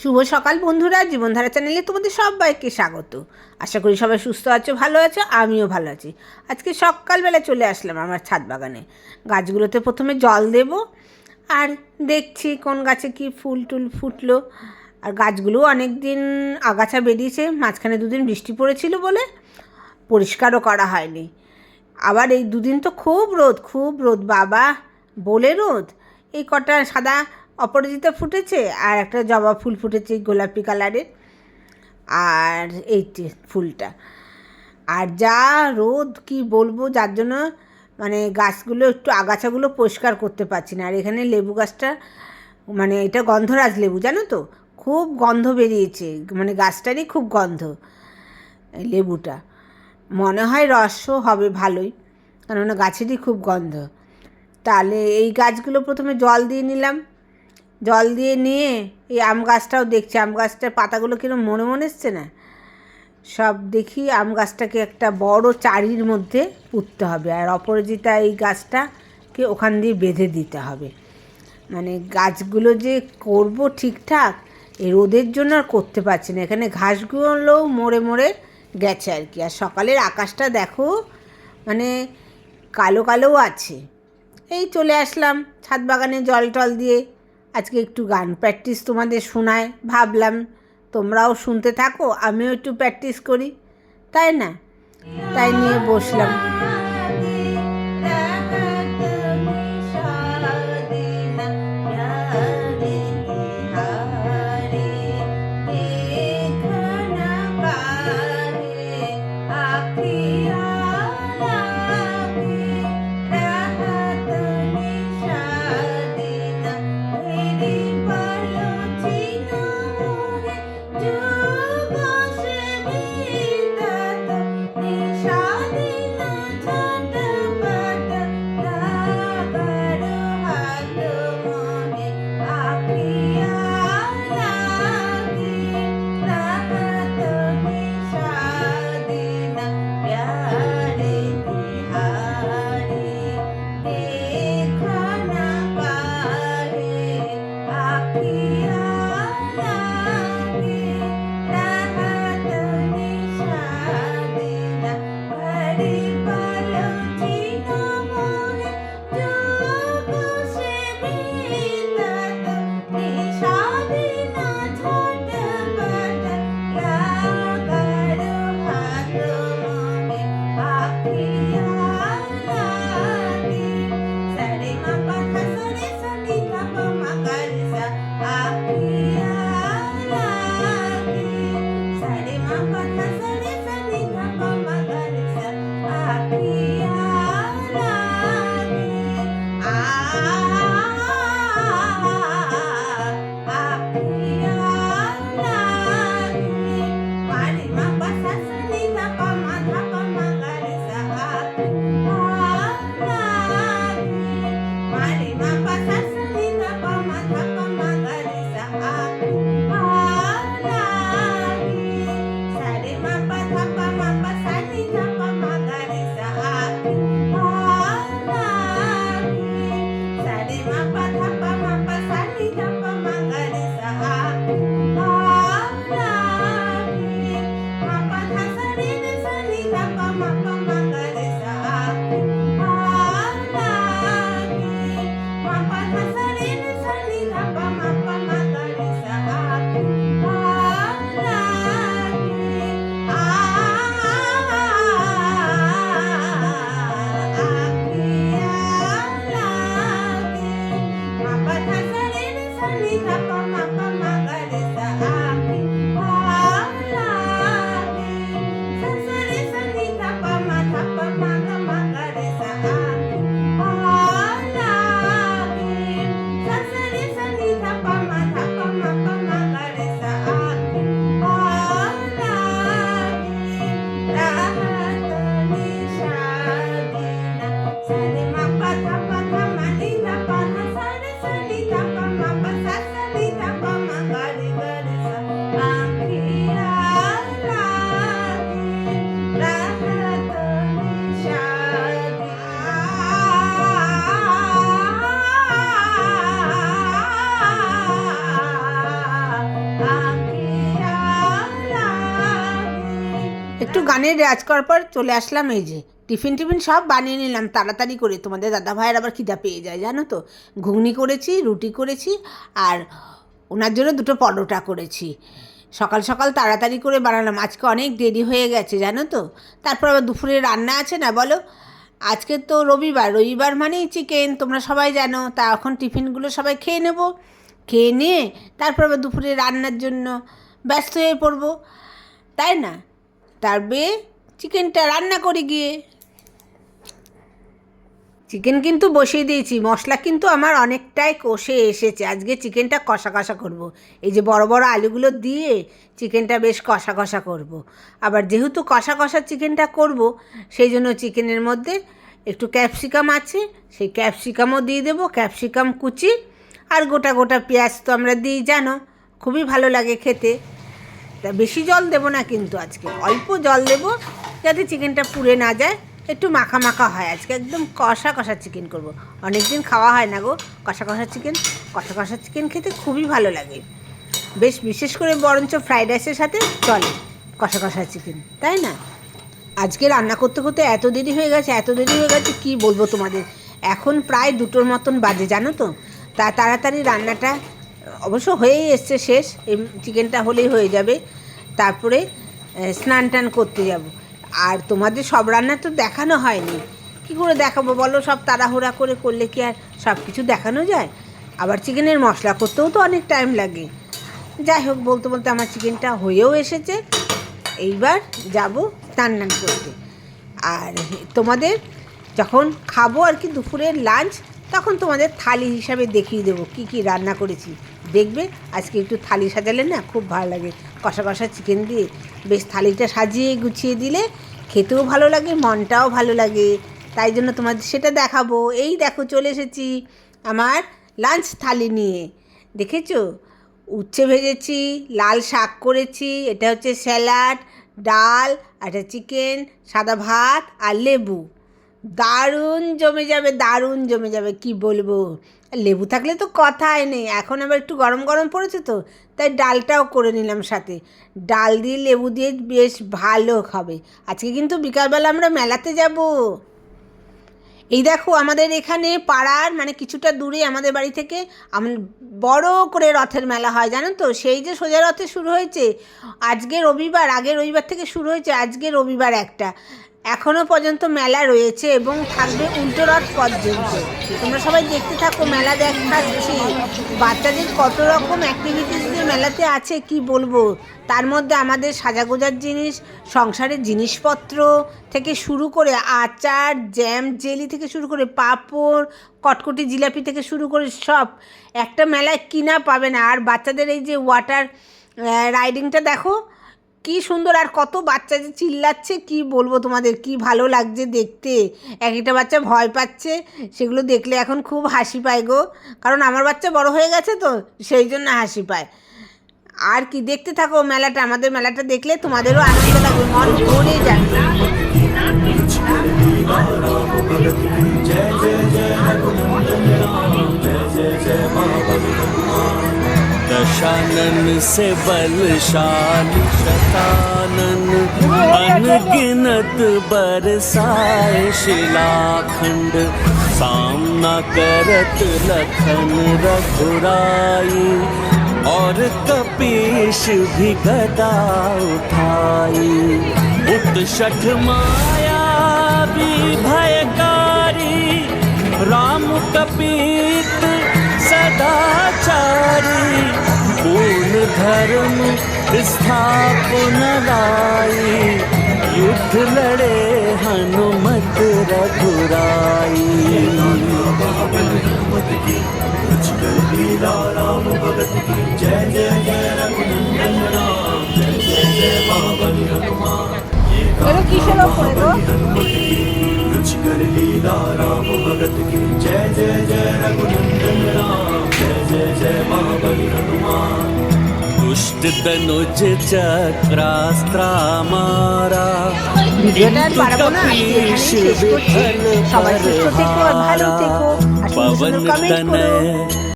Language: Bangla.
শুভ সকাল বন্ধুরা, জীবনধারা চ্যানেলে তোমাদের সবাইকে স্বাগত। আশা করি সবাই সুস্থ আছো, ভালো আছো, আমিও ভালো আছি। আজকে সকালবেলা চলে আসলাম আমার ছাদ বাগানে। গাছগুলোতে প্রথমে জল দেব আর দেখছি কোন গাছে কি ফুল টুল ফুটলো। আর গাছগুলো অনেক দিন আগাছা বেরিয়েছে, মাঝখানে দুদিন বৃষ্টি পড়েছিল বলে পরিষ্কারও করা হয়নি। আবার এই দুদিন তো খুব রোদ খুব রোদ, বাবা, বলে রোদ। এই কটা সাদা অপরাজিতা ফুটেছে আর একটা জবা ফুল ফুটেছে গোলাপি কালারের। আর এই ফুলটা। আর যা রোদ কি বলব, যার জন্য মানে গাছগুলো একটু আগাছাগুলো পরিষ্কার করতে পারছি না। আর এখানে লেবু গাছটা মানে এটা গন্ধরাজ লেবু, জানো তো? খুব গন্ধ বেরিয়েছে মানে গাছটারই খুব গন্ধ লেবুটা। মনে হয় রসও হবে ভালোই, কেননা গাছেরই খুব গন্ধ। তাহলে এই গাছগুলো প্রথমে জল দিয়ে নিলাম। জল দিয়ে নিয়ে এই আম গাছটাও দেখছি। আম গাছটার পাতাগুলো কিরম মনে মনে এসছে না? সব দেখি আম গাছটাকে একটা বড় চারির মধ্যে পুঁততে হবে আর অপরাজিতা এই গাছটাকে ওখান দিয়ে বেঁধে দিতে হবে। মানে গাছগুলো যে করব ঠিকঠাক এই রোদের জন্য আর করতে পারছি না। এখানে ঘাসগুলোও মরে মরে গেছে আর কি। আর সকালের আকাশটা দেখো মানে কালো কালোও আছে। এই চলে আসলাম ছাদ বাগানে জল টল দিয়ে। আজকে একটু গান প্র্যাকটিস তোমাদের শোনায়, ভাবলাম তোমরাও শুনতে থাকো, আমিও একটু প্র্যাকটিস করি। তাই না? তাই নিয়ে বসলাম। একটু গানের রেয়াজ করার পর চলে আসলাম এই যে। টিফিন টিফিন সব বানিয়ে নিলাম, তাড়াতাড়ি করে। তোমাদের দাদা ভাইয়ের আবার খিদা পেয়ে যায়, জানো তো? ঘুগনি করেছি, রুটি করেছি, আর ওনার জন্য দুটো পরোটা করেছি। সকাল সকাল তাড়াতাড়ি করে বানালাম। আজকে অনেক দেরি হয়ে গেছে, জানো তো? তারপর আবার দুপুরে রান্না আছে না, বলো? আজকে তো রবিবার। রবিবার মানেই চিকেন, তোমরা সবাই জানো। তা এখন টিফিনগুলো সবাই খেয়ে নেব। খেয়ে নিয়ে তারপর আবার দুপুরে রান্নার জন্য ব্যস্ত হয়ে পড়ব। তাই না? তারপরে চিকেনটা রান্না করে গিয়ে চিকেন কিন্তু বসিয়ে দিয়েছি, মশলা কিন্তু আমার অনেকটাই কষে এসেছে আজকে চিকেনটা কষা কষা করব। এই যে বড় বড় আলুগুলো দিয়ে চিকেনটা বেশ কষা কষা করব। আবার যেহেতু কষা কষা চিকেনটা করব, সেই জন্য চিকেনের মধ্যে একটু ক্যাপসিকাম আছে, সেই ক্যাপসিকামও দিয়ে দেবো, ক্যাপসিকাম কুচি আর গোটা গোটা পেঁয়াজ তো আমরা দিই, জানো খুবই ভালো লাগে খেতে তা বেশি জল দেবো না কিন্তু আজকে। অল্প জল দেবো যাতে চিকেনটা পুড়ে না যায়। একটু মাখা মাখা হয় আজকে। একদম কষা কষা চিকেন করব। অনেক দিন খাওয়া হয় না গো। কষা কষা চিকেন। কষা কষা চিকেন খেতে খুবই ভালো লাগে। বেশ বিশেষ করে বরঞ্চ ফ্রাইড রাইসের সাথে চলে কষা কষা চিকেন, তাই না? আজকে রান্না করতে করতে এত দেরি হয়ে গেছে, এত দেরি হয়ে গেছে, কি বলব তোমাদের? এখন প্রায় দুটোর মতন বাজে, জানো তো? তা তাড়াতাড়ি রান্নাটা অবশ্য হয়েই এসছে শেষ চিকেনটা হলেই হয়ে যাবে। তারপরে স্নান টান করতে যাব। আর তোমাদের সব রান্না তো দেখানো হয়নি। কি করে দেখাবো বলো? সব তাড়াহুড়া করে করলে কি আর সব কিছু দেখানো যায়? আবার চিকেনের মশলা করতেও তো অনেক টাইম লাগে। যাই হোক, বলতে বলতে আমার চিকেনটা হয়েও এসেছে। এইবার যাব স্নান টান করতে। আর তোমাদের যখন খাব আর কি দুপুরের লাঞ্চ তখন তোমাদের থালি হিসাবে দেখিয়ে দেবো কি কি রান্না করেছি। দেখবে। আজকে একটু থালি সাজালে না খুব ভালো লাগে। কষা কষা চিকেন দিয়ে বেশ থালিটা সাজিয়ে গুছিয়ে দিলে খেতেও ভালো লাগে, মনটাও ভালো লাগে। তাই জন্য তোমাদের সেটা দেখাবো। এই দেখো চলে এসেছি আমার লাঞ্চ থালি নিয়ে। দেখেছ? উচ্ছে ভেজেছি, লাল শাক করেছি, এটা হচ্ছে স্যালাড, ডাল এটা চিকেন, সাদা ভাত আর লেবু। দারুণ জমে যাবে, দারুণ জমে যাবে, কি বলব? লেবু থাকলে তো কথাই নেই। এখন আবার একটু গরম গরম পড়েছে তো, তাই ডালটাও করে নিলাম সাথে। ডাল দিয়ে লেবু দিয়ে বেশ ভালো হবে আজকে কিন্তু বিকালবেলা আমরা মেলাতে যাব। এই দেখো আমাদের এখানে পাড়ার মানে কিছুটা দূরে আমাদের বাড়ি থেকে বড় করে রথের মেলা হয়, জানো তো? সেই যে সোজা রথে শুরু হয়েছে, আজকে রবিবার, আগে রবিবার থেকে শুরু হয়েছে, আজকে রবিবার একটা। এখনও পর্যন্ত মেলা রয়েছে এবং থাকবে উল্টো রথ পর্যন্ত তোমরা সবাই দেখতে থাকো, মেলা দেখাচ্ছি বাচ্চাদের কত রকম অ্যাক্টিভিটিস দিয়ে মেলাতে আছে, কি বলব? তার মধ্যে আমাদের সাজাগোজার জিনিস, সংসারের জিনিসপত্র থেকে শুরু করে আচার জ্যাম জেলি থেকে শুরু করে পাঁপড়, কটকটি জিলাপি থেকে শুরু করে সব। একটা মেলায় কিনা পাবে না। আর বাচ্চাদের এই যে ওয়াটার রাইডিংটা দেখো কি সুন্দর আর কত বাচ্চা যে চিল্লাচ্ছে কি বলব তোমাদের কি ভালো লাগছে দেখতে এক একটা বাচ্চা ভয় পাচ্ছে সেগুলো দেখলে এখন খুব হাসি পায় গো কারণ আমার বাচ্চা বড় হয়ে গেছে তো সেই জন্য হাসি পায় আর কি দেখতে থাকো মেলাটা আমাদের মেলাটা দেখলে তোমাদেরও আনন্দ লাগবে মন ভরে যাবে दशानन से बलशाली, शतानन, अनगिनत बरसाए शिलाखंड। सामना करत लखन रघुराई, और कपीश भी गदा उठाई। उत माया भी भयकारी, राम कपीत सदाचारी पूर्ण धर्म स्थापनलाई युद्ध लड़े हनुमत रघुराई। राम भगत की जय जय जय रघुनंदन राम जय जय जय महाबली हनुमान चलो किशोर को दो रुचि कर लीला राम भगत की जय जय जय रघुनंदन пуштедано дитя крастра мара паван тане